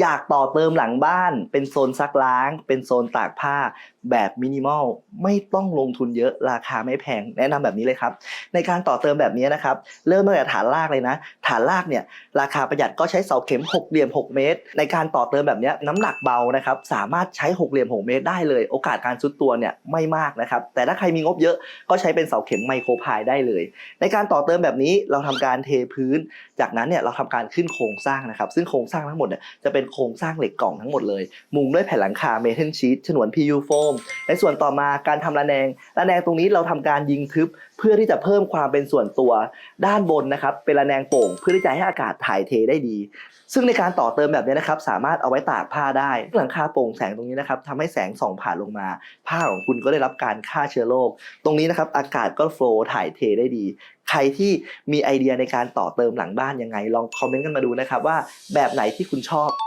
อยากต่อเติมหลังบ้าน เป็นโซนซักล้าง เป็นโซนตากผ้า แบบมินิมอลไม่ต้องลงทุนเยอะราคาไม่แพงแนะนำแบบนี้เลยครับ ในการต่อเติมแบบนี้นะครับ เริ่มตั้งแต่ฐานรากเลยนะ ฐานรากเนี่ยราคาประหยัดก็ใช้เสาเข็ม6เหลี่ยม 6 เมตร ในการต่อเติมแบบนี้น้ำหนักเบานะครับสามารถใช้6เหลี่ยม 6 เมตร ได้เลย โอกาสการซุดตัวเนี่ยไม่มากนะครับแต่ถ้าใครมีงบเยอะก็ใช้เป็นเสาเข็มไมโครพายได้เลย ในการต่อเติมแบบนี้เราทำการเทพื้น จากนั้นเนี่ยเราทำการขึ้นโครงสร้างนะครับซึ่งโครงสร้างทั้งหมดเนี่ยจะเป็นโครงสร้างเหล็กกล่องทั้งหมดเลย มุงด้วยแผ่นหลังคาเมทัลชีตฉนวน PU โฟมในส่วนต่อมาการทำระแนง ระแนงตรงนี้เราทำการยิงทึบ เพื่อที่จะเพิ่มความเป็นส่วนตัวด้านบนนะครับ เป็นระแนงโป่ง เพื่อที่จะให้อากาศถ่ายเทได้ดี ซึ่งในการต่อเติมแบบนี้นะครับ สามารถเอาไว้ตากผ้าได้ หลังคาโปร่งแสงตรงนี้นะครับทำให้แสงส่องผ่านลงมา ผ้าของคุณก็ได้รับการฆ่าเชื้อโรคตรงนี้นะครับอากาศก็โฟล์ถ่ายเทได้ดีใครที่มีไอเดียในการต่อเติมหลังบ้านยังไง ลองคอมเมนต์กันมาดูนะครับว่าแบบไหนที่คุณชอบ